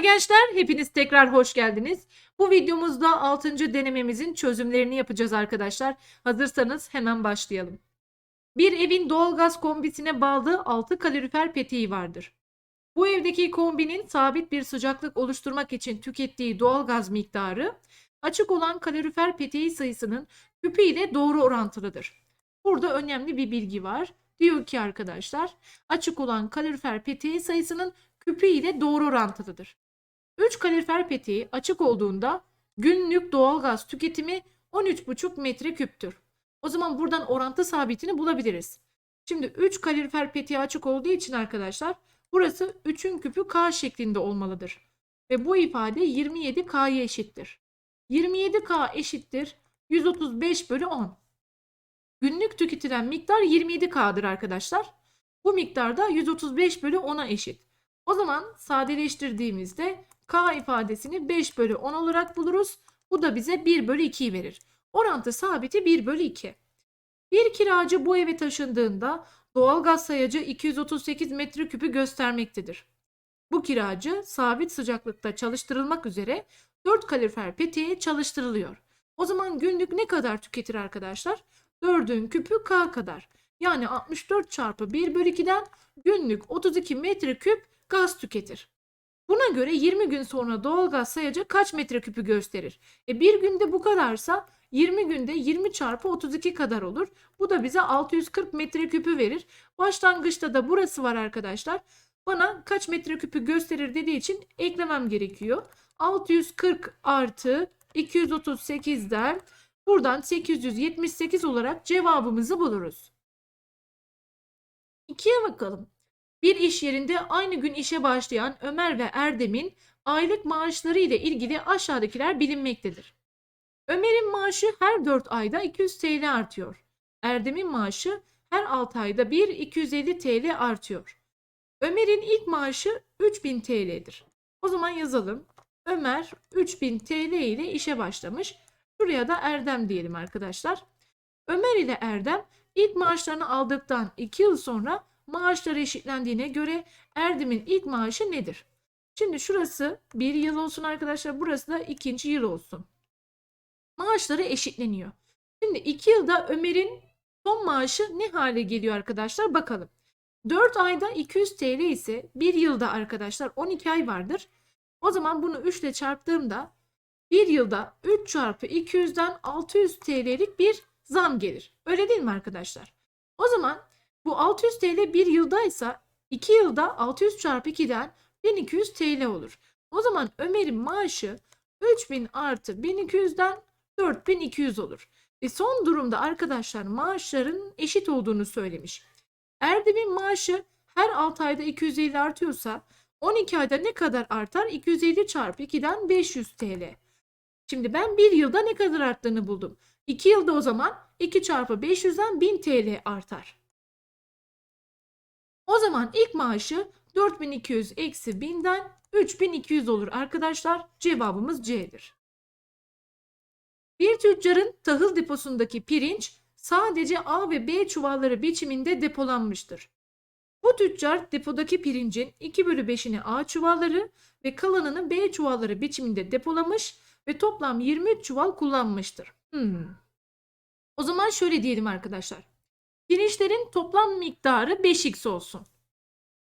gençler, hepiniz tekrar hoş geldiniz. Bu videomuzda 6. denememizin çözümlerini yapacağız arkadaşlar. Hazırsanız hemen başlayalım. Bir evin doğalgaz kombisine bağlı 6 kalorifer peteği vardır. Bu evdeki kombinin sabit bir sıcaklık oluşturmak için tükettiği doğalgaz miktarı açık olan kalorifer peteği sayısının küpü ile doğru orantılıdır. Burada önemli bir bilgi var. Diyor ki arkadaşlar açık olan kalorifer peteği sayısının küpü ile doğru orantılıdır. 3 kalorifer peteği açık olduğunda günlük doğalgaz tüketimi 13,5 metreküptür. O zaman buradan orantı sabitini bulabiliriz. Şimdi 3 kalorifer peteği açık olduğu için arkadaşlar burası 3'ün küpü K şeklinde olmalıdır. Ve bu ifade 27K'ya eşittir. 27K eşittir 135 bölü 10. Günlük tüketilen miktar 27K'dır arkadaşlar. Bu miktar da 135 bölü 10'a eşit. O zaman sadeleştirdiğimizde K ifadesini 5 bölü 10 olarak buluruz. Bu da bize 1 bölü 2'yi verir. Orantı sabiti 1 bölü 2. Bir kiracı bu eve taşındığında doğalgaz sayacı 238 metreküpü göstermektedir. Bu kiracı sabit sıcaklıkta çalıştırılmak üzere 4 kalorifer peteğe çalıştırılıyor. O zaman günlük ne kadar tüketir arkadaşlar? 4'ün küpü K kadar. Yani 64 çarpı 1 bölü 2'den günlük 32 metreküp gaz tüketir. Buna göre 20 gün sonra doğalgaz sayacı kaç metreküpü gösterir? E bir günde bu kadarsa 20 günde 20 çarpı 32 kadar olur. Bu da bize 640 metreküpü verir. Başlangıçta da burası var arkadaşlar. Bana kaç metreküpü gösterir dediği için eklemem gerekiyor. 640 artı 238'den buradan 878 olarak cevabımızı buluruz. 2'ye bakalım. Bir iş yerinde aynı gün işe başlayan Ömer ve Erdem'in aylık maaşları ile ilgili aşağıdakiler bilinmektedir. Ömer'in maaşı her 4 ayda 200 TL artıyor. Erdem'in maaşı her 6 ayda bir 250 TL artıyor. Ömer'in ilk maaşı 3000 TL'dir. O zaman yazalım. Ömer 3000 TL ile işe başlamış. Şuraya da Erdem diyelim arkadaşlar. Ömer ile Erdem ilk maaşlarını aldıktan 2 yıl sonra maaşları eşitlendiğine göre Erdem'in ilk maaşı nedir? Şimdi şurası bir yıl olsun arkadaşlar. Burası da ikinci yıl olsun. Maaşları eşitleniyor. Şimdi 2 yılda Ömer'in son maaşı ne hale geliyor arkadaşlar? Bakalım. 4 ayda 200 TL ise bir yılda arkadaşlar 12 ay vardır. O zaman bunu 3 ile çarptığımda bir yılda 3 çarpı 200'den 600 TL'lik bir zam gelir. Öyle değil mi arkadaşlar? O zaman bu 600 TL bir yıldaysa 2 yılda 600 çarpı 2'den 1200 TL olur. O zaman Ömer'in maaşı 3000 artı 1200'den 4200 olur. Ve son durumda arkadaşlar maaşların eşit olduğunu söylemiş. Erdem'in maaşı her 6 ayda 250 artıyorsa 12 ayda ne kadar artar? 250 çarpı 2'den 500 TL. Şimdi ben bir yılda ne kadar arttığını buldum. 2 yılda o zaman 2 çarpı 500'den 1000 TL artar. O zaman ilk maaşı 4200 eksi 1000'den 3200 olur arkadaşlar. Cevabımız C'dir. Bir tüccarın tahıl deposundaki pirinç sadece A ve B çuvalları biçiminde depolanmıştır. Bu tüccar depodaki pirincin 2 bölü 5'ini A çuvalları ve kalanını B çuvalları biçiminde depolamış ve toplam 23 çuval kullanmıştır. Hmm. O zaman şöyle diyelim arkadaşlar. Pirinçlerin toplam miktarı 5x olsun.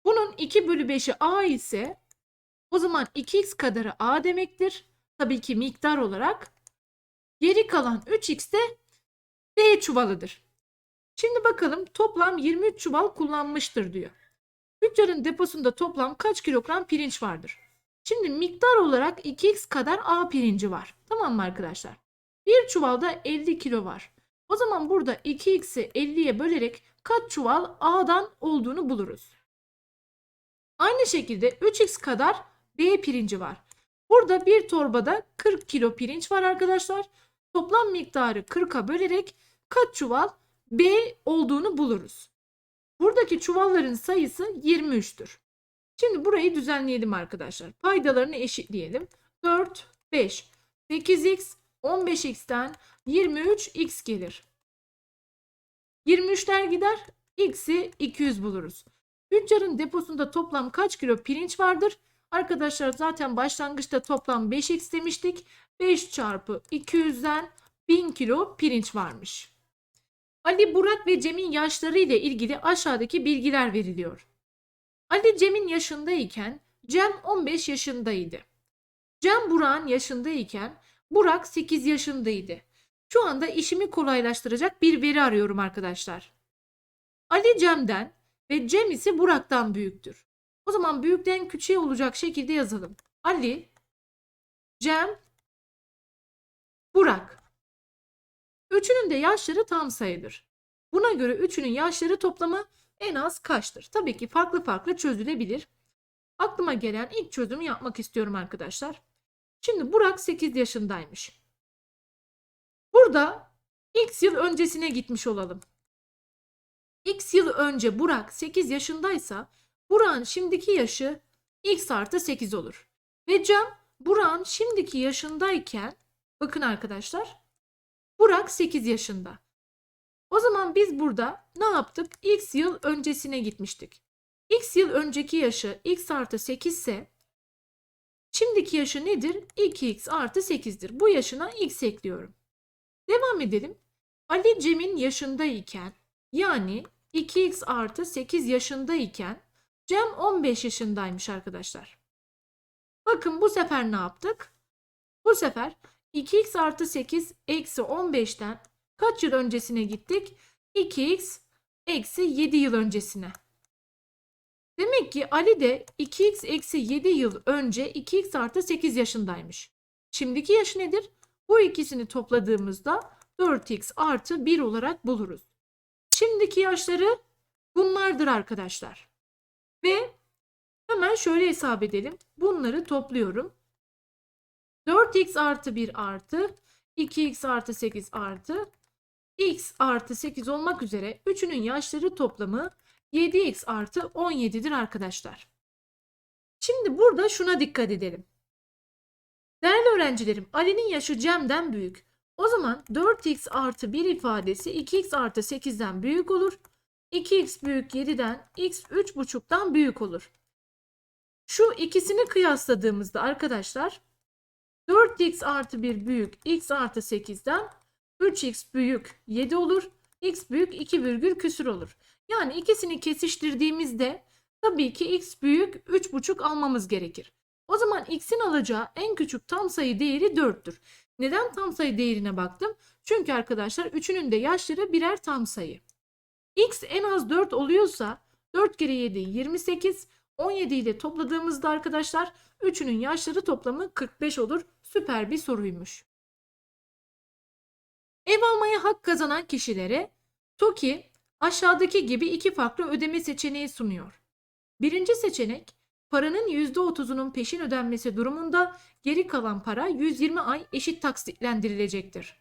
Bunun 2 bölü 5'i A ise o zaman 2x kadarı A demektir. Tabii ki miktar olarak. Geri kalan 3x de B çuvalıdır. Şimdi bakalım toplam 23 çuval kullanmıştır diyor. Tüccarın deposunda toplam kaç kilogram pirinç vardır? Şimdi miktar olarak 2x kadar A pirinci var. Tamam mı arkadaşlar? Bir çuvalda 50 kilo var. O zaman burada 2x'i 50'ye bölerek kaç çuval A'dan olduğunu buluruz. Aynı şekilde 3x kadar B pirinci var. Burada bir torbada 40 kilo pirinç var arkadaşlar. Toplam miktarı 40'a bölerek kaç çuval B olduğunu buluruz. Buradaki çuvalların sayısı 23'tür. Şimdi burayı düzenleyelim arkadaşlar. Paydalarını eşitleyelim. 4, 5, 8x, 15x'ten 23x gelir. 23'ler gider. X'i 200 buluruz. Tüccarın deposunda toplam kaç kilo pirinç vardır? Arkadaşlar zaten başlangıçta toplam 5x demiştik. 5 çarpı 200'den 1000 kilo pirinç varmış. Ali, Burak ve Cem'in yaşları ile ilgili aşağıdaki bilgiler veriliyor. Ali Cem'in yaşındayken Cem 15 yaşındaydı. Cem Burak'ın yaşındayken Burak 8 yaşındaydı. Şu anda işimi kolaylaştıracak bir veri arıyorum arkadaşlar. Ali Cem'den ve Cem ise Burak'tan büyüktür. O zaman büyükten küçüğe olacak şekilde yazalım. Ali, Cem, Burak. Üçünün de yaşları tam sayıdır. Buna göre üçünün yaşları toplamı en az kaçtır? Tabii ki farklı farklı çözülebilir. Aklıma gelen ilk çözümü yapmak istiyorum arkadaşlar. Şimdi Burak 8 yaşındaymış. Burada x yıl öncesine gitmiş olalım. X yıl önce Burak 8 yaşındaysa Burak'ın şimdiki yaşı x artı 8 olur. Ve Cem Burak'ın şimdiki yaşındayken bakın arkadaşlar Burak 8 yaşında. O zaman biz burada ne yaptık? X yıl öncesine gitmiştik. X yıl önceki yaşı x artı 8 ise şimdiki yaşı nedir? 2x artı 8'dir. Bu yaşına x ekliyorum. Devam edelim. Ali Cem'in yaşındayken yani 2x artı 8 yaşındayken Cem 15 yaşındaymış arkadaşlar. Bakın bu sefer ne yaptık? Bu sefer 2x artı 8 eksi 15'ten kaç yıl öncesine gittik? 2x eksi 7 yıl öncesine. Demek ki Ali de 2x eksi 7 yıl önce 2x artı 8 yaşındaymış. Şimdiki yaşı nedir? Bu ikisini topladığımızda 4x artı 1 olarak buluruz. Şimdiki yaşları bunlardır arkadaşlar. Ve hemen şöyle hesap edelim. Bunları topluyorum. 4x artı 1 artı 2x artı 8 artı x artı 8 olmak üzere üçünün yaşları toplamı 7x artı 17'dir arkadaşlar. Şimdi burada şuna dikkat edelim. Değerli öğrencilerim Ali'nin yaşı Cem'den büyük. O zaman 4x artı 1 ifadesi 2x artı 8'den büyük olur. 2x büyük 7'den x 3,5'tan büyük olur. Şu ikisini kıyasladığımızda arkadaşlar 4x artı 1 büyük x artı 8'den 3x büyük 7 olur. x büyük 2 virgül küsür olur. Yani ikisini kesiştirdiğimizde tabii ki x büyük 3,5 almamız gerekir. O zaman x'in alacağı en küçük tam sayı değeri 4'tür. Neden tam sayı değerine baktım? Çünkü arkadaşlar üçünün de yaşları birer tam sayı. x en az 4 oluyorsa 4 kere 7 28. 17 ile topladığımızda arkadaşlar üçünün yaşları toplamı 45 olur. Süper bir soruymuş. Ev almaya hak kazanan kişilere TOKİ aşağıdaki gibi iki farklı ödeme seçeneği sunuyor. Birinci seçenek paranın %30'unun peşin ödenmesi durumunda geri kalan para 120 ay eşit taksitlendirilecektir.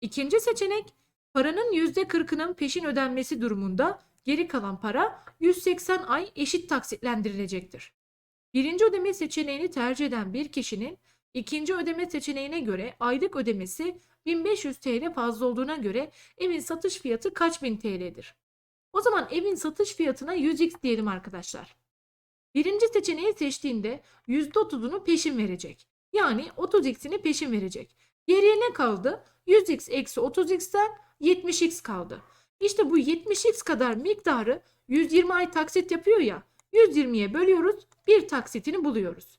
İkinci seçenek paranın %40'ının peşin ödenmesi durumunda geri kalan para 180 ay eşit taksitlendirilecektir. Birinci ödeme seçeneğini tercih eden bir kişinin ikinci ödeme seçeneğine göre aylık ödemesi 1500 TL fazla olduğuna göre evin satış fiyatı kaç bin TL'dir? O zaman evin satış fiyatına 100x diyelim arkadaşlar. Birinci seçeneği seçtiğinde %30'unu peşin verecek. Yani 30x'ini peşin verecek. Geriye ne kaldı? 100x eksi 30x'ten 70x kaldı. İşte bu 70x kadar miktarı 120 ay taksit yapıyor ya. 120'ye bölüyoruz. Bir taksitini buluyoruz.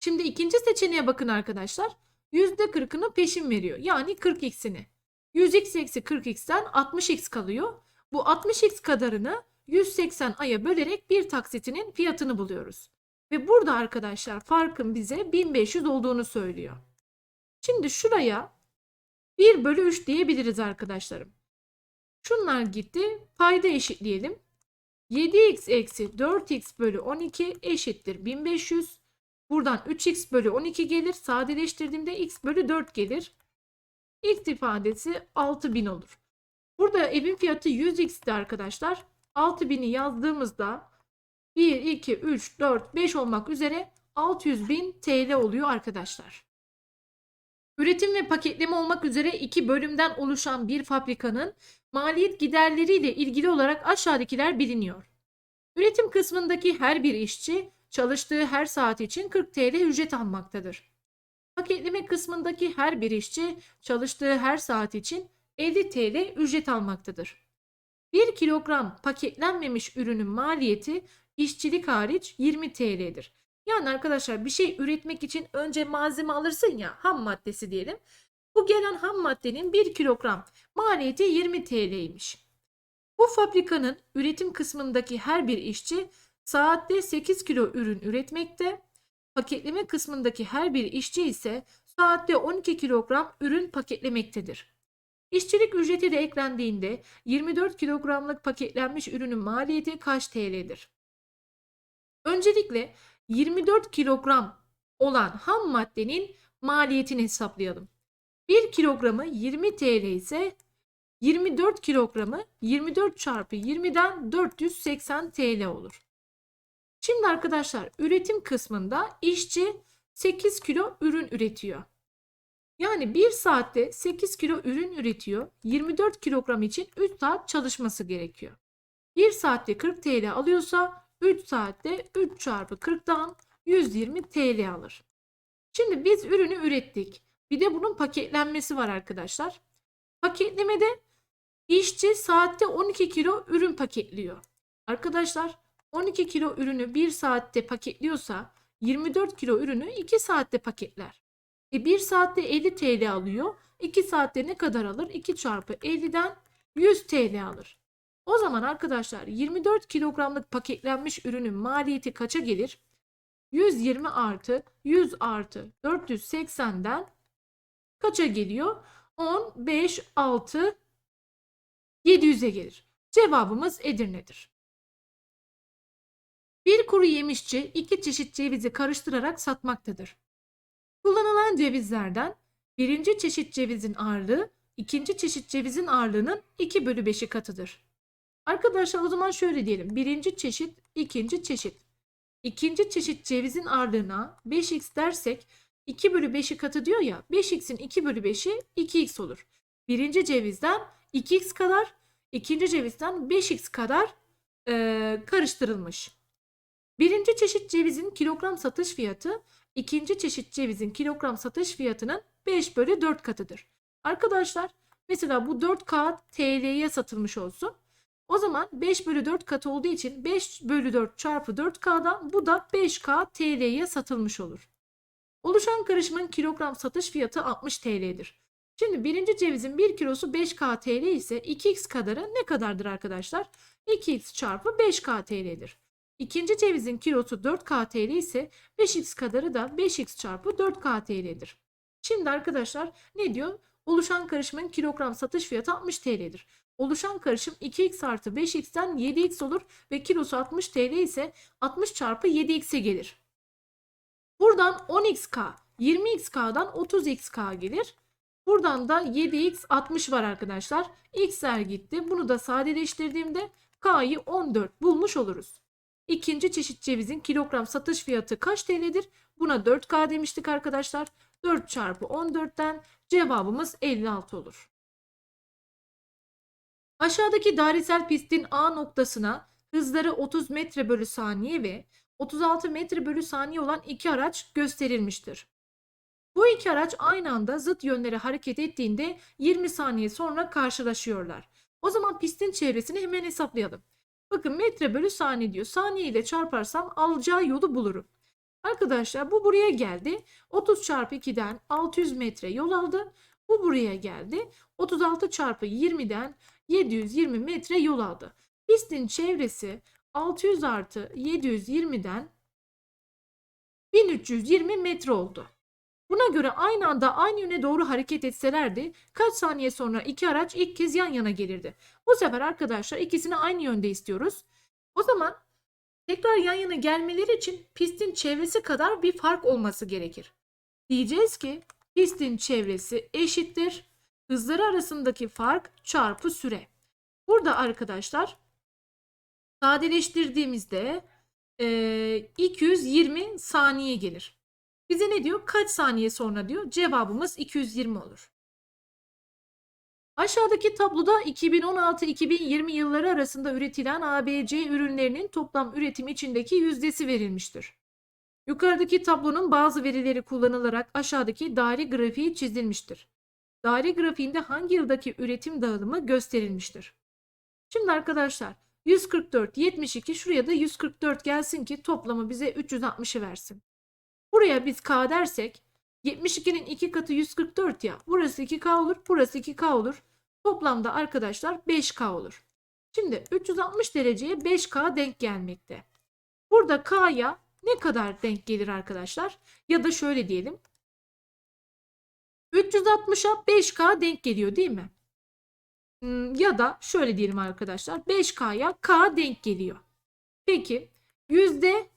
Şimdi ikinci seçeneğe bakın arkadaşlar. %40'ını peşin veriyor. Yani 40x'ini. 100x eksi 40x'ten 60x kalıyor. Bu 60x kadarını 180 aya bölerek bir taksitinin fiyatını buluyoruz. Ve burada arkadaşlar farkın bize 1500 olduğunu söylüyor. Şimdi şuraya 1 bölü 3 diyebiliriz arkadaşlarım. Şunlar gitti. Payda eşitleyelim. 7x eksi 4x bölü 12 eşittir 1500. Buradan 3x bölü 12 gelir. Sadeleştirdiğimde x bölü 4 gelir. X ifadesi 6000 olur. Burada evin fiyatı 100x'ti arkadaşlar. 6000'i yazdığımızda 1, 2, 3, 4, 5 olmak üzere 600 bin TL oluyor arkadaşlar. Üretim ve paketleme olmak üzere iki bölümden oluşan bir fabrikanın maliyet giderleriyle ilgili olarak aşağıdakiler biliniyor. Üretim kısmındaki her bir işçi çalıştığı her saat için 40 TL ücret almaktadır. Paketleme kısmındaki her bir işçi çalıştığı her saat için 50 TL ücret almaktadır. 1 kilogram paketlenmemiş ürünün maliyeti işçilik hariç 20 TL'dir. Yani arkadaşlar bir şey üretmek için önce malzeme alırsın ya ham maddesi diyelim. Bu gelen ham maddenin 1 kilogram maliyeti 20 TL'ymiş. Bu fabrikanın üretim kısmındaki her bir işçi saatte 8 kilo ürün üretmekte. Paketleme kısmındaki her bir işçi ise saatte 12 kilogram ürün paketlemektedir. İşçilik ücreti de eklendiğinde 24 kilogramlık paketlenmiş ürünün maliyeti kaç TL'dir? Öncelikle 24 kilogram olan ham maddenin maliyetini hesaplayalım. 1 kilogramı 20 TL ise 24 kilogramı 24 çarpı 20'den 480 TL olur. Şimdi arkadaşlar üretim kısmında işçi 8 kilo ürün üretiyor. Yani 1 saatte 8 kilo ürün üretiyor. 24 kilogram için 3 saat çalışması gerekiyor. 1 saatte 40 TL alıyorsa 3 saatte 3 çarpı 40'dan 120 TL alır. Şimdi biz ürünü ürettik. Bir de bunun paketlenmesi var arkadaşlar. Paketlemede işçi saatte 12 kilo ürün paketliyor. Arkadaşlar 12 kilo ürünü 1 saatte paketliyorsa 24 kilo ürünü 2 saatte paketler. E 1 saatte 50 TL alıyor. 2 saatte ne kadar alır? 2 çarpı 50'den 100 TL alır. O zaman arkadaşlar 24 kilogramlık paketlenmiş ürünün maliyeti kaça gelir? 120 artı 100 artı 480'den kaça geliyor? 10, 5, 6, 700'e gelir. Cevabımız Edirne'dir. Bir kuru yemişçi iki çeşit cevizi karıştırarak satmaktadır. Kullanılan cevizlerden birinci çeşit cevizin ağırlığı ikinci çeşit cevizin ağırlığının 2 bölü 5'i katıdır. Arkadaşlar o zaman şöyle diyelim. Birinci çeşit, ikinci çeşit. İkinci çeşit cevizin ağırlığına 5x dersek 2 bölü 5'i katı diyor ya 5x'in 2 bölü 5'i 2x olur. Birinci cevizden 2x kadar, ikinci cevizden 5x kadar eee, karıştırılmış. Birinci çeşit cevizin kilogram satış fiyatı ikinci çeşit cevizin kilogram satış fiyatının 5 bölü 4 katıdır. Arkadaşlar mesela bu 4K TL'ye satılmış olsun. O zaman 5 bölü 4 katı olduğu için 5 bölü 4 çarpı 4K'dan bu da 5K TL'ye satılmış olur. Oluşan karışımın kilogram satış fiyatı 60 TL'dir. Şimdi birinci cevizin 1 kilosu 5K TL ise 2x kadarı ne kadardır arkadaşlar? 2x çarpı 5K TL'dir. İkinci cevizin kilosu 4K TL ise 5x kadarı da 5x çarpı 4K TL'dir. Şimdi arkadaşlar ne diyor? Oluşan karışımın kilogram satış fiyatı 60 TL'dir. Oluşan karışım 2x artı 5x'ten 7x olur ve kilosu 60 TL ise 60 çarpı 7x'e gelir. Buradan 10xk, 20xk'dan 30xk gelir. Buradan da 7x 60 var arkadaşlar. x'ler gitti. Bunu da sadeleştirdiğimde k'yı 14 bulmuş oluruz. İkinci çeşit cevizin kilogram satış fiyatı kaç TL'dir? Buna 4K demiştik arkadaşlar. 4 çarpı 14'ten cevabımız 56 olur. Aşağıdaki dairesel pistin A noktasına hızları 30 metre bölü saniye ve 36 metre bölü saniye olan iki araç gösterilmiştir. Bu iki araç aynı anda zıt yönlere hareket ettiğinde 20 saniye sonra karşılaşıyorlar. O zaman pistin çevresini hemen hesaplayalım. Bakın metre bölü saniye diyor. Saniye ile çarparsam alacağı yolu bulurum. Arkadaşlar bu buraya geldi. 30 çarpı 2'den 600 metre yol aldı. Bu buraya geldi. 36 çarpı 20'den 720 metre yol aldı. Pistin çevresi 600 artı 720'den 1320 metre oldu. Buna göre aynı anda aynı yöne doğru hareket etselerdi kaç saniye sonra iki araç ilk kez yan yana gelirdi. Bu sefer arkadaşlar ikisini aynı yönde istiyoruz. O zaman tekrar yan yana gelmeleri için pistin çevresi kadar bir fark olması gerekir. Diyeceğiz ki pistin çevresi eşittir. Hızları arasındaki fark çarpı süre. Burada arkadaşlar sadeleştirdiğimizde eee, 220 saniye gelir. Bize ne diyor? Kaç saniye sonra diyor? Cevabımız 220 olur. Aşağıdaki tabloda 2016-2020 yılları arasında üretilen ABC ürünlerinin toplam üretim içindeki yüzdesi verilmiştir. Yukarıdaki tablonun bazı verileri kullanılarak aşağıdaki daire grafiği çizilmiştir. Daire grafiğinde hangi yıldaki üretim dağılımı gösterilmiştir? Şimdi arkadaşlar 144, 72 şuraya da 144 gelsin ki toplamı bize 360'ı versin. Buraya biz K dersek 72'nin 2 katı 144 ya. Burası 2K olur, burası 2K olur. Toplamda arkadaşlar 5K olur. Şimdi 360 dereceye 5K denk gelmekte. Burada K'ya ne kadar denk gelir arkadaşlar? Ya da şöyle diyelim. 360'a 5K denk geliyor değil mi? Hmm, Ya da şöyle diyelim arkadaşlar. 5K'ya K denk geliyor. Peki yüzde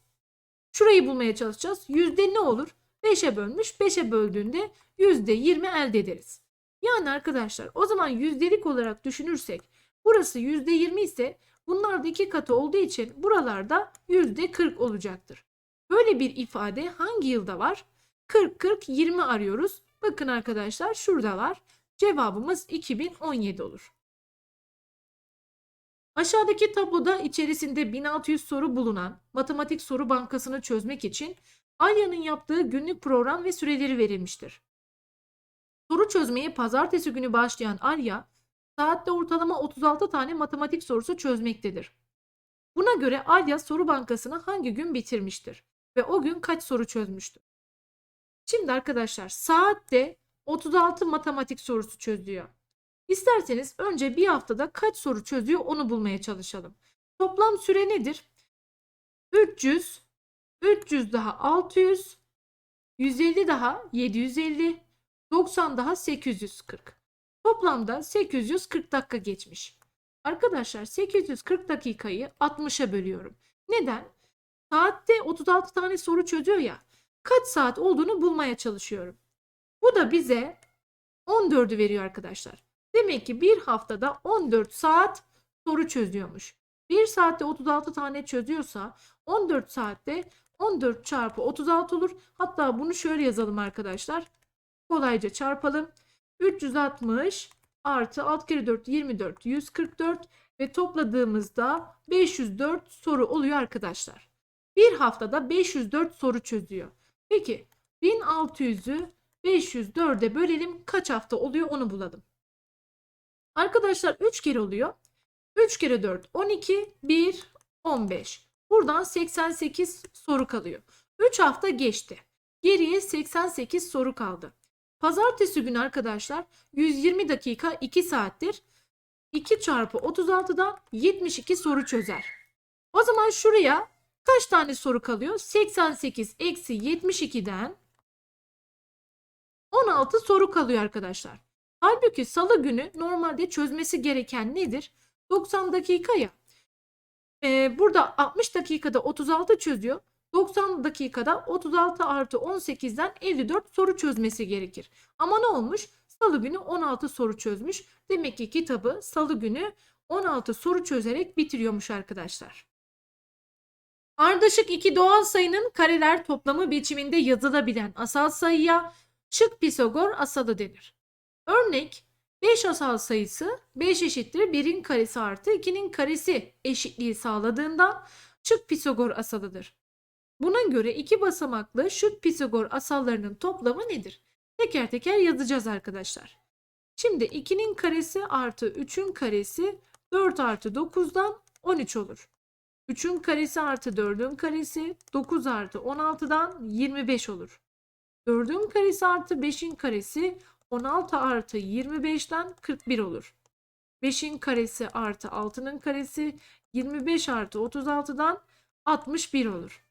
şurayı bulmaya çalışacağız. Yüzde ne olur? 5'e bölmüş. 5'e böldüğünde yüzde 20 elde ederiz. Yani arkadaşlar o zaman yüzdelik olarak düşünürsek burası yüzde 20 ise bunlar da iki katı olduğu için buralarda yüzde 40 olacaktır. Böyle bir ifade hangi yılda var? 40 40 20 arıyoruz. Bakın arkadaşlar şurada var. Cevabımız 2017 olur. Aşağıdaki tabloda içerisinde 1600 soru bulunan matematik soru bankasını çözmek için Alya'nın yaptığı günlük program ve süreleri verilmiştir. Soru çözmeye pazartesi günü başlayan Alya, saatte ortalama 36 tane matematik sorusu çözmektedir. Buna göre Alya soru bankasını hangi gün bitirmiştir ve o gün kaç soru çözmüştür? Şimdi arkadaşlar saatte 36 matematik sorusu çözüyor. İsterseniz önce bir haftada kaç soru çözüyor onu bulmaya çalışalım. Toplam süre nedir? 300, 300 daha 600, 150 daha 750, 90 daha 840. Toplamda 840 dakika geçmiş. Arkadaşlar 840 dakikayı 60'a bölüyorum. Neden? Saatte 36 tane soru çözüyor ya. Kaç saat olduğunu bulmaya çalışıyorum. Bu da bize 14'ü veriyor arkadaşlar. Demek ki bir haftada 14 saat soru çözüyormuş. 1 saatte 36 tane çözüyorsa 14 saatte 14 çarpı 36 olur. Hatta bunu şöyle yazalım arkadaşlar. Kolayca çarpalım. 360 artı 6 kere 4 24 144 ve topladığımızda 504 soru oluyor arkadaşlar. Bir haftada 504 soru çözüyor. Peki 1600'ü 504'e bölelim kaç hafta oluyor onu bulalım. Arkadaşlar 3 kere oluyor. 3 kere 4 12 1 15. Buradan 88 soru kalıyor. 3 hafta geçti. Geriye 88 soru kaldı. Pazartesi günü arkadaşlar 120 dakika 2 saattir. 2 çarpı 36'dan 72 soru çözer. O zaman şuraya kaç tane soru kalıyor? 88 eksi 72'den 16 soru kalıyor arkadaşlar. Halbuki salı günü normalde çözmesi gereken nedir? 90 dakika ya. Ee, burada 60 dakikada 36 çözüyor. 90 dakikada 36 artı 18'den 54 soru çözmesi gerekir. Ama ne olmuş? Salı günü 16 soru çözmüş. Demek ki kitabı salı günü 16 soru çözerek bitiriyormuş arkadaşlar. Ardışık iki doğal sayının kareler toplamı biçiminde yazılabilen asal sayıya şık Pisagor asalı denir. Örnek 5 asal sayısı 5 eşittir 1'in karesi artı 2'nin karesi eşitliği sağladığından şık Pisagor asalıdır. Buna göre iki basamaklı şık Pisagor asallarının toplamı nedir? Teker teker yazacağız arkadaşlar. Şimdi 2'nin karesi artı 3'ün karesi 4 artı 9'dan 13 olur. 3'ün karesi artı 4'ün karesi 9 artı 16'dan 25 olur. 4'ün karesi artı 5'in karesi 16 artı 25'ten 41 olur. 5'in karesi artı 6'nın karesi 25 artı 36'dan 61 olur.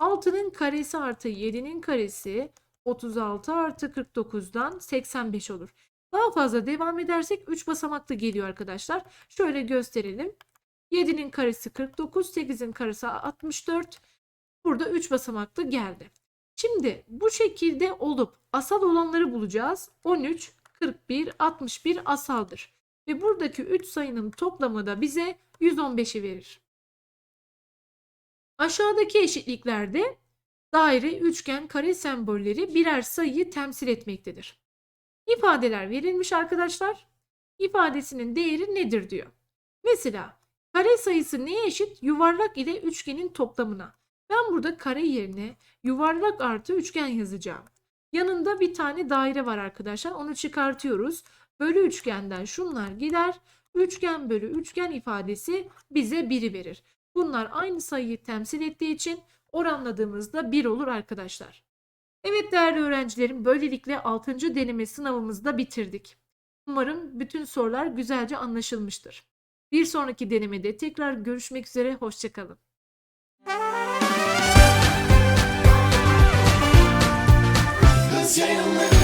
6'nın karesi artı 7'nin karesi 36 artı 49'dan 85 olur. Daha fazla devam edersek 3 basamaklı geliyor arkadaşlar. Şöyle gösterelim. 7'nin karesi 49, 8'in karesi 64. Burada 3 basamaklı geldi. Şimdi bu şekilde olup asal olanları bulacağız. 13, 41, 61 asaldır. Ve buradaki 3 sayının toplamı da bize 115'i verir. Aşağıdaki eşitliklerde daire, üçgen, kare sembolleri birer sayıyı temsil etmektedir. İfadeler verilmiş arkadaşlar. İfadesinin değeri nedir diyor. Mesela kare sayısı neye eşit? Yuvarlak ile üçgenin toplamına. Ben burada kare yerine yuvarlak artı üçgen yazacağım. Yanında bir tane daire var arkadaşlar. Onu çıkartıyoruz. Bölü üçgenden şunlar gider. Üçgen bölü üçgen ifadesi bize 1'i verir. Bunlar aynı sayıyı temsil ettiği için oranladığımızda 1 olur arkadaşlar. Evet değerli öğrencilerim böylelikle 6. deneme sınavımızı da bitirdik. Umarım bütün sorular güzelce anlaşılmıştır. Bir sonraki denemede tekrar görüşmek üzere, hoşçakalın. was in the